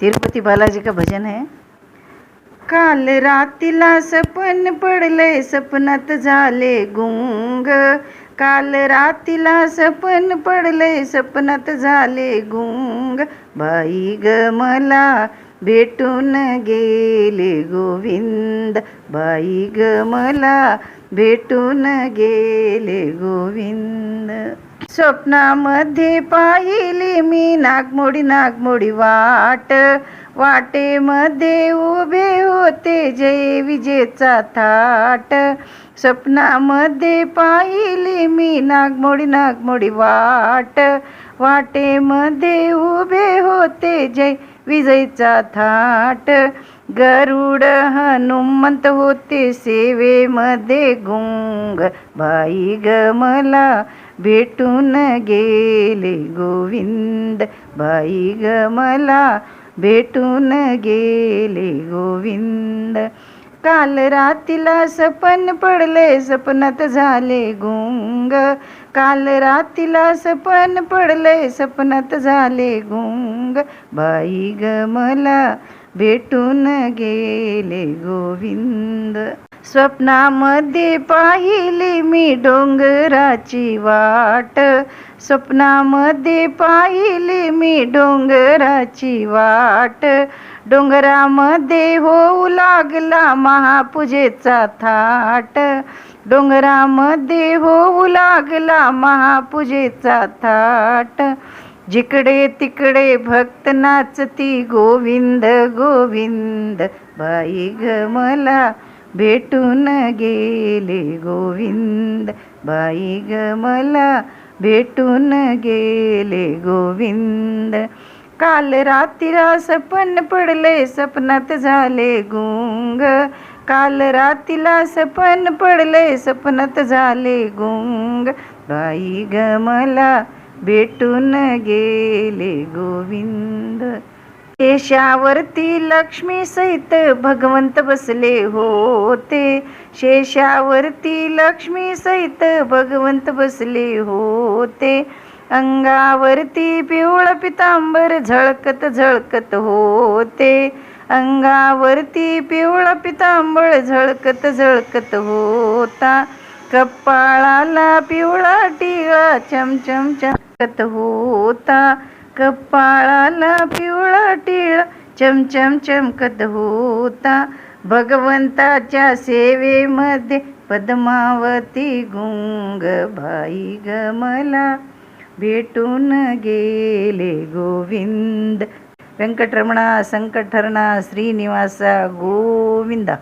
तिरुपति बालाजी का भजन है काल रातीला सपन पडले सपनात झाले गुंग. काल रातीला सपन पडले सपनात झाले गुंग. बाई ग मला भेटून गेले गोविंद. बाई ग मला भेटून गेले गोविंद. स्वप्नामध्ये पाहिली मी नागमोडी नागमोडी वाट. वाटेमध्ये उभे होते जय विजेचा थाट. स्वप्नामध्ये पाहिली मी नागमोडी नागमोडी वाट. वाटेमध्ये उभे होते जय विजयचा थाट. गरुड हनुमंत होते सेवेमध्ये गुंग. बाई ग मला भेटून गेले गोविंद. बाई ग मला भेटून गेले गोविंद. काल रातीला सपन पडले सपनात झाले गुंग. काल रातीला सपन पडले सपनात झाले गुंग. बाई ग मला भेटून गेले गोविंद. स्वप्नामध्ये पाहिली मी डोंगराची वाट. स्वप्नामध्ये पाहिली मी डोंगराची वाट. डोंगरामध्ये होऊ लागला महापूजेचा थाट. डोंगरामध्ये होऊ लागला महापूजेचा थाट. जिकडे तिकडे भक्त नाचती गोविंद गोविंद. बाई ग मला भेटून गेले गोविंद. बाई ग मला भेटून गेले गोविंद. काल रातीला सपन पडले सपनात झाले गुंग. काल रातीला सपन पडले सपनात झाले गुंग. बाई ग मला भेटून गेले गोविंद. शेषावरती लक्ष्मी सहित भगवंत बसले होते. शेषावरती लक्ष्मी सहित भगवंत बसले होते. अंगावरती पिवळ पितांबर झळकत झळकत होते. अंगावरती पिवळ पितांबर झळकत झळकत होता. कपाळाला पिवळा टिळा चमचम चमकत होता. कपाळाला पिवळा टिळा चमचम चमकत होता. भगवंताच्या सेवेमध्ये पद्मावती गुंग भाई ग मला भेटून गेले गोविंद. व्यंकटरमणा संकटहरणा श्रीनिवासा गोविंदा.